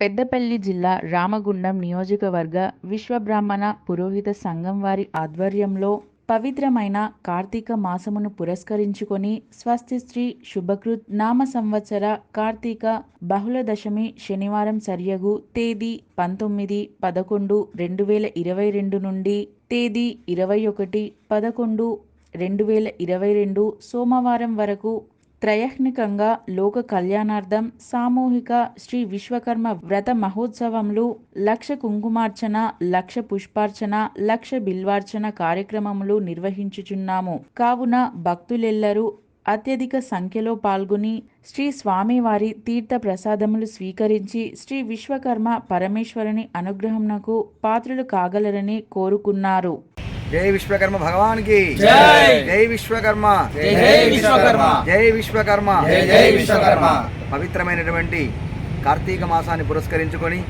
పెద్దపల్లి జిల్లా రామగుండం నియోజకవర్గ విశ్వబ్రాహ్మణ పురోహిత సంఘం వారి ఆధ్వర్యంలో పవిత్రమైన కార్తీక మాసమును పురస్కరించుకొని స్వస్తి శ్రీ శుభకృత్ నామ సంవత్సర కార్తీక బహుళ దశమి శనివారం సరియగు తేదీ పంతొమ్మిది పదకొండు రెండు వేల ఇరవై రెండు నుండి తేదీ ఇరవై ఒకటి పదకొండు రెండు వేల ఇరవై రెండు సోమవారం వరకు త్రయహ్నికంగా లోక కళ్యాణార్థం సామూహిక శ్రీ విశ్వకర్మ వ్రత మహోత్సవములు లక్ష కుంకుమార్చన లక్ష పుష్పార్చన లక్ష బిల్వార్చన కార్యక్రమములు నిర్వహించుచున్నాము. కావున భక్తులెల్లరూ అత్యధిక సంఖ్యలో పాల్గొని శ్రీ స్వామివారి తీర్థ ప్రసాదములు స్వీకరించి శ్రీ విశ్వకర్మ పరమేశ్వరుని అనుగ్రహమునకు పాత్రులు కాగలరని కోరుకున్నారు. జై విశ్వకర్మ భగవానికి. జై. జై విశ్వకర్మ. జై విశ్వకర్మ. జై విశ్వకర్మ. జై విశ్వకర్మ. పవిత్రమైనటువంటి కార్తీక మాసాన్ని పురస్కరించుకొని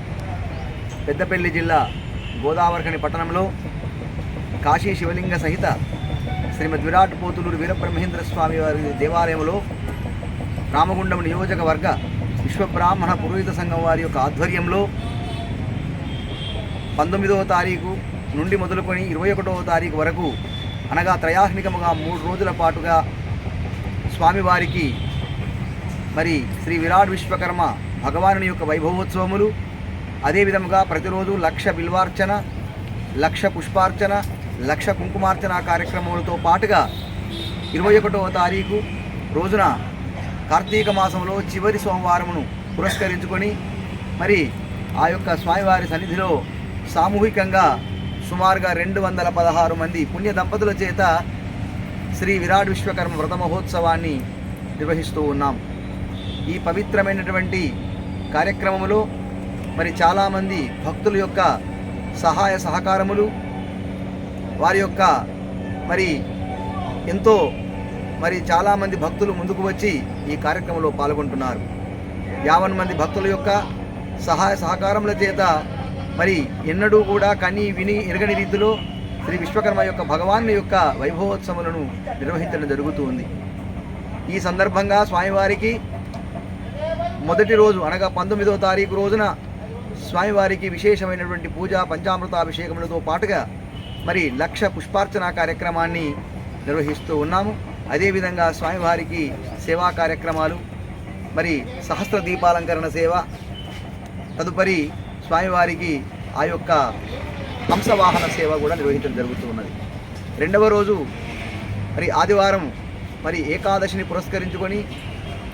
పెద్దపల్లి జిల్లా గోదావరిఖని పట్టణంలో కాశీ శివలింగ సహిత శ్రీమద్ విరాట్ పోతులూరు వీరబ్రహ్మేంద్ర స్వామి వారి దేవాలయంలో రామగుండం నియోజకవర్గ విశ్వబ్రాహ్మణ పురోహిత సంఘం వారి యొక్క ఆధ్వర్యంలో పంతొమ్మిదవ తారీఖు నుండి మొదలుకొని ఇరవై ఒకటవ తారీఖు వరకు అనగా త్రయాహ్నికముగా మూడు రోజుల పాటుగా స్వామివారికి మరి శ్రీ విరాట్ విశ్వకర్మ భగవానుని యొక్క వైభవోత్సవములు అదేవిధముగా ప్రతిరోజు లక్ష బిల్వార్చన లక్ష పుష్పార్చన లక్ష కుంకుమార్చన కార్యక్రమములతో పాటుగా ఇరవై ఒకటవ తారీఖు రోజున కార్తీక మాసంలో చివరి సోమవారమును పురస్కరించుకొని మరి ఆ యొక్క స్వామివారి సన్నిధిలో సామూహికంగా సుమారుగా రెండు వందల పదహారు మంది పుణ్య దంపతుల చేత శ్రీ విరాట్ విశ్వకర్మ వ్రత మహోత్సవాన్ని నిర్వహిస్తూ ఉన్నాం. ఈ పవిత్రమైనటువంటి కార్యక్రమములో మరి చాలామంది భక్తుల యొక్క సహాయ సహకారములు వారి యొక్క మరి ఎంతో మరి చాలామంది భక్తులు ముందుకు వచ్చి ఈ కార్యక్రమంలో పాల్గొంటున్నారు. యావన్ మంది భక్తుల యొక్క సహాయ సహకారముల చేత మరి ఎన్నడూ కూడా కని విని ఎరగని రీతిలో శ్రీ విశ్వకర్మ యొక్క భగవాన్ యొక్క వైభవోత్సవాలను నిర్వహించడం జరుగుతూ ఉంది ఈ సందర్భంగా స్వామివారికి మొదటి రోజు అనగా పంతొమ్మిదవ తారీఖు రోజున స్వామివారికి విశేషమైనటువంటి పూజ పంచామృతాభిషేకములతో పాటుగా మరి లక్ష పుష్పార్చన కార్యక్రమాన్ని నిర్వహిస్తూ ఉన్నాము. అదేవిధంగా స్వామివారికి సేవా కార్యక్రమాలు మరి సహస్ర దీపాలంకరణ సేవ తదుపరి స్వామివారికి ఆ యొక్క హంసవాహన సేవ కూడా నిర్వహించడం జరుగుతూ ఉన్నది. రెండవ రోజు మరి ఆదివారం మరి ఏకాదశిని పురస్కరించుకొని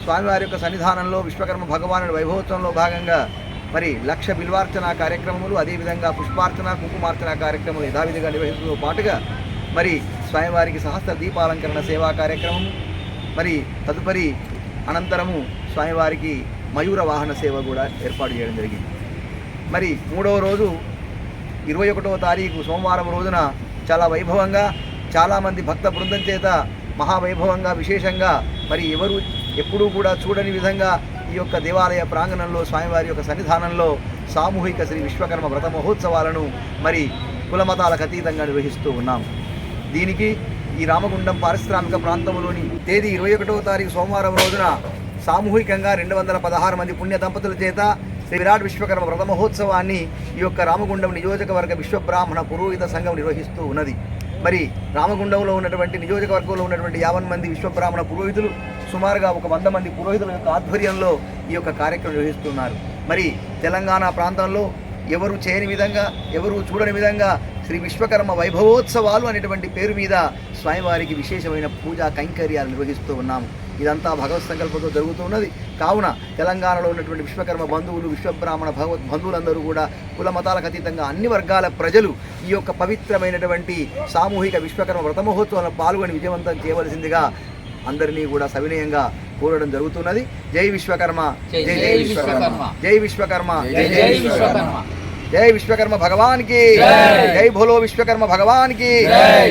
స్వామివారి యొక్క సన్నిధానంలో విశ్వకర్మ భగవానుడి వైభవోత్సవంలో భాగంగా మరి లక్ష బిల్వార్చన కార్యక్రమములు అదేవిధంగా పుష్పార్చన కుంకుమార్చన కార్యక్రమాలు యథావిధిగా నిర్వహించడంతో పాటుగా మరి స్వామివారికి సహస్ర దీపాలంకరణ సేవా కార్యక్రమము మరి తదుపరి అనంతరము స్వామివారికి మయూర వాహన సేవ కూడా ఏర్పాటు చేయడం జరిగింది. మరి మూడవ రోజు ఇరవై ఒకటవ తారీఖు సోమవారం రోజున చాలా వైభవంగా చాలామంది భక్త బృందం చేత మహావైభవంగా విశేషంగా మరి ఎవరు ఎప్పుడూ కూడా చూడని విధంగా ఈ యొక్క దేవాలయ ప్రాంగణంలో స్వామివారి యొక్క సన్నిధానంలో సామూహిక శ్రీ విశ్వకర్మ వ్రత మహోత్సవాలను మరి కులమతాలకు అతీతంగా నిర్వహిస్తూ ఉన్నాం. దీనికి ఈ రామగుండం పారిశ్రామిక ప్రాంతంలోని తేదీ ఇరవై ఒకటవ తారీఖు సోమవారం రోజున సామూహికంగా రెండు వందల పదహారు మంది పుణ్య దంపతుల చేత శ్రీ విరాట్ విశ్వకర్మ వ్రత మహోత్సవాన్ని ఈ యొక్క రామగుండం నియోజకవర్గ విశ్వబ్రాహ్మణ పురోహిత సంఘం నిర్వహిస్తూ ఉన్నది. మరి రామగుండంలో ఉన్నటువంటి నియోజకవర్గంలో ఉన్నటువంటి యావన్ మంది విశ్వబ్రాహ్మణ పురోహితులు సుమారుగా ఒక వంద మంది పురోహితుల యొక్క ఆధ్వర్యంలో ఈ యొక్క కార్యక్రమం నిర్వహిస్తున్నారు. మరి తెలంగాణ ప్రాంతంలో ఎవరు చేయని విధంగా ఎవరు చూడని విధంగా శ్రీ విశ్వకర్మ వైభవోత్సవాలు అనేటువంటి పేరు మీద స్వామివారికి విశేషమైన పూజా కైంకర్యాలు నిర్వహిస్తూ ఉన్నాము. ఇదంతా భగవత్ సంకల్పంతో జరుగుతున్నది కావున తెలంగాణలో ఉన్నటువంటి విశ్వకర్మ బంధువులు విశ్వబ్రాహ్మణ భగవత్ బంధువులందరూ కూడా కుల మతాలకు అతీతంగా అన్ని వర్గాల ప్రజలు ఈ యొక్క పవిత్రమైనటువంటి సామూహిక విశ్వకర్మ వ్రత మహోత్సవంలో పాల్గొని విజయవంతం చేయవలసిందిగా అందరినీ కూడా సవినయంగా కోరడం జరుగుతున్నది. జై విశ్వకర్మ. జై జై విశ్వకర్మ. జై విశ్వకర్మ. జై జై విశ్వకర్మ. జై విశ్వకర్మ భగవాన్కి జై. జై భోలో విశ్వకర్మ భగవాన్కి జై